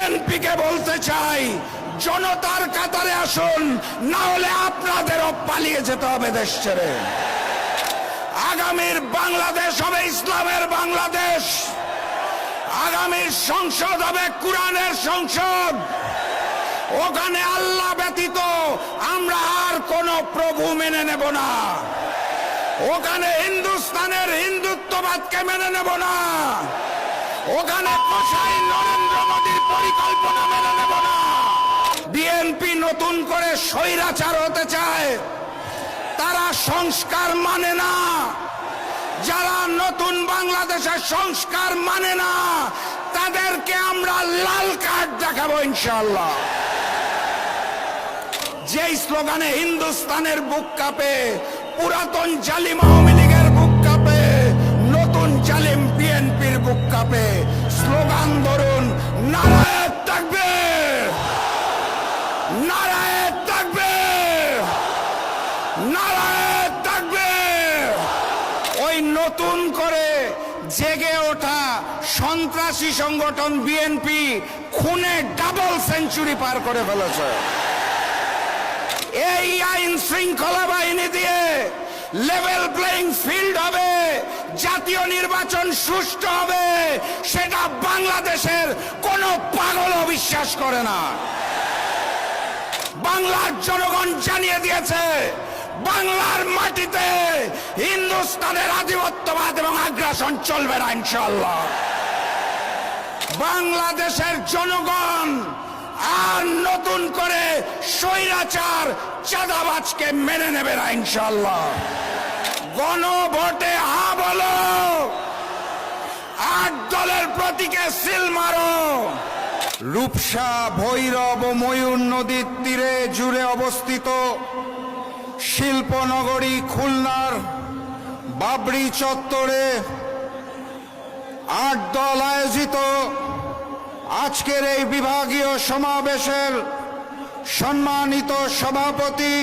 বিএনপিকে বলতে চাই, জনতার কাতারে আসুন, না হলে আপনাদেরও পালিয়ে যেতে হবে দেশ ছেড়ে। আগামীর বাংলাদেশ হবে ইসলামের বাংলাদেশ। আগামীর সংসদ হবে কোরআনের সংসদ। ওখানে আল্লাহ ব্যতীত আমরা আর কোন প্রভু মেনে নেব না। ওখানে হিন্দুস্তানের হিন্দুত্ববাদকে মেনে নেব না। ওখানে কসাই নরেন্দ্র মোদীর পরিকল্পনা মেনে নেব না বিএনপি নতুন করে স্বৈরাচার হতে চায়, তারা সংস্কার মানে না। যারা নতুন বাংলাদেশের সংস্কার মানে না, তাদেরকে আমরা লাল কার্ড দেখাবো ইনশাল্লাহ যেই স্লোগানে হিন্দুস্তানের বুক কাঁপে, পুরাতন জালিম আওয়ামী লীগের বুক কাঁপে, নতুন জালিম বিএনপির বুক কাঁপে। স্লোগান ধরুন নারায়ণ নতুন করে জেগে ওঠা সন্ত্রাসী সংগঠন বিএনপি খুনে ডাবল সেঞ্চুরি পার করে ফেলেছে। এই আইন শৃঙ্খলা বাহিনী দিয়ে লেভেল প্লেইং ফিল্ড হবে, জাতীয় নির্বাচন সুষ্ঠু হবে, সেটা বাংলাদেশের কোন পাগলও বিশ্বাস করে না। বাংলার জনগণ জানিয়ে দিয়েছে, বাংলার মাটিতে হিন্দুস্তানের আধিপত্যবাদ এবং আগ্রাসন চলবে না ইনশাল্লাহ বাংলাদেশের জনগণ আর নতুন করে স্বৈরাচার চাঁদাবাজকে মেনে নেবে না ইনশাল্লাহ গণভোটে হা বলো, আট দলের প্রতীকে সিল মারো। রূপসা, ভৈরব, ময়ূর নদীর তীরে জুড়ে অবস্থিত শিল্পনগরী, খুলনার বাবরি চত্বরে আট দল আয়োজিত আজকের এই বিভাগীয় সমাবেশের সম্মানিত সভাপতি,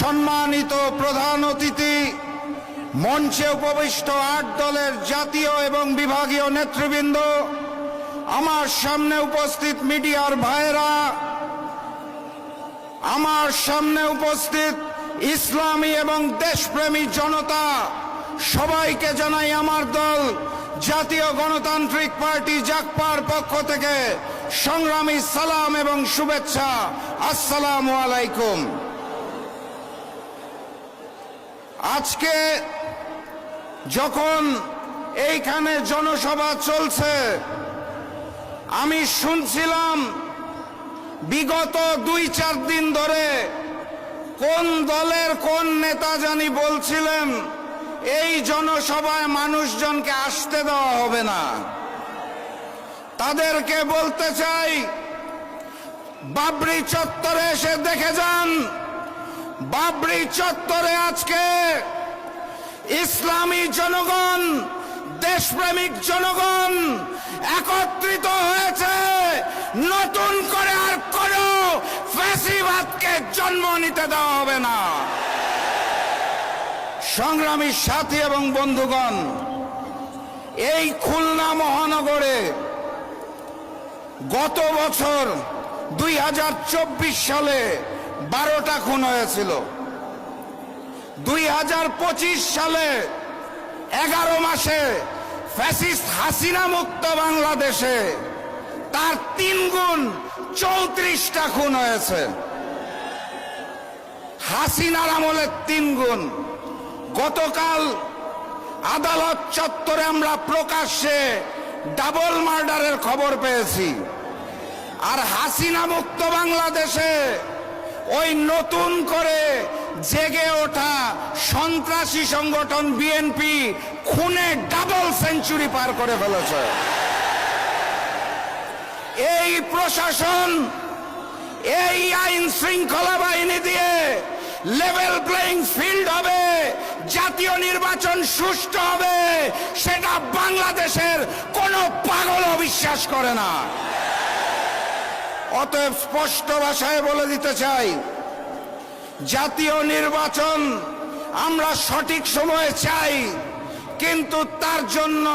সম্মানিত প্রধান অতিথি, মঞ্চে উপবিষ্ট আট দলের জাতীয় এবং বিভাগীয় নেতৃবৃন্দ, আমার সামনে উপস্থিত মিডিয়ার ভাইরা আমার সামনে উপস্থিত ইসলামী এবং দেশপ্রেমী জনতা, সবাইকে জানাই আমার দল, জাতীয় গণতান্ত্রিক পার্টি জাকপার পক্ষ থেকে সংগ্রামী সালাম এবং শুভেচ্ছা। আসসালামু আলাইকুম। আজকে যখন এইখানে জনসভা চলছে, আমি শুনছিলাম বিগত দুই চার দিন ধরে কোন দলের কোন নেতা জানি বলছিলেন, এই জনসভায় মানুষজনকে আসতে দেওয়া হবে না। তাদেরকে বলতে চাই, বাবরি চত্বরে এসে দেখে যান। বাবরি চত্বরে আজকে ইসলামী জনগণ দেশপ্রেমিক জনগণ একত্রিত হয়েছে। নতুন করে আর কোন ফ্যাসিবাদকে জন্ম নিতে দেওয়া হবে না। সংগ্রামী সাথী এবং বন্ধুগণ, এই খুলনা মহানগরে গত বছর দুই হাজার চব্বিশ সালে বারোটা খুন হয়েছিল। দুই হাজার পঁচিশ সালে এগারো মাসে ফ্যাসিস্ট হাসিনা মুক্ত বাংলাদেশে, তার তিন গুণ চৌত্রিশটা খুন হয়েছে। হাসিনার আমলে তিন গুণ। গতকাল আদালত চত্বরে আমরা প্রকাশ্যে ডাবল মার্ডারের খবর পেয়েছি। আর হাসিনা মুক্ত বাংলাদেশে ওই নতুন করে জেগে ওঠা সন্ত্রাসী সংগঠন বিএনপি খুনে ডাবল সেঞ্চুরি পার করে ফেলেছে। এই প্রশাসন, এই আইন শৃঙ্খলা বাহিনী দিয়ে লেভেল প্লেইং ফিল্ড হবে, জাতীয় নির্বাচন সুষ্ঠু হবে, সেটা বাংলাদেশের কোন পাগল বিশ্বাস করে না। অতএব স্পষ্ট ভাষায় বলে দিতে চাই জাতীয় নির্বাচন আমরা সঠিক সময়ে চাই, কিন্তু তার জন্য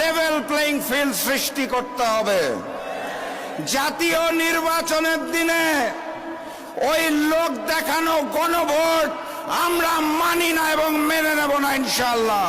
লেভেল প্লেইং ফিল্ড সৃষ্টি করতে হবে। জাতীয় নির্বাচনের দিনে ওই লোক দেখানো গণভোট আমরা মানি না এবং মেনে নেব না ইনশাল্লাহ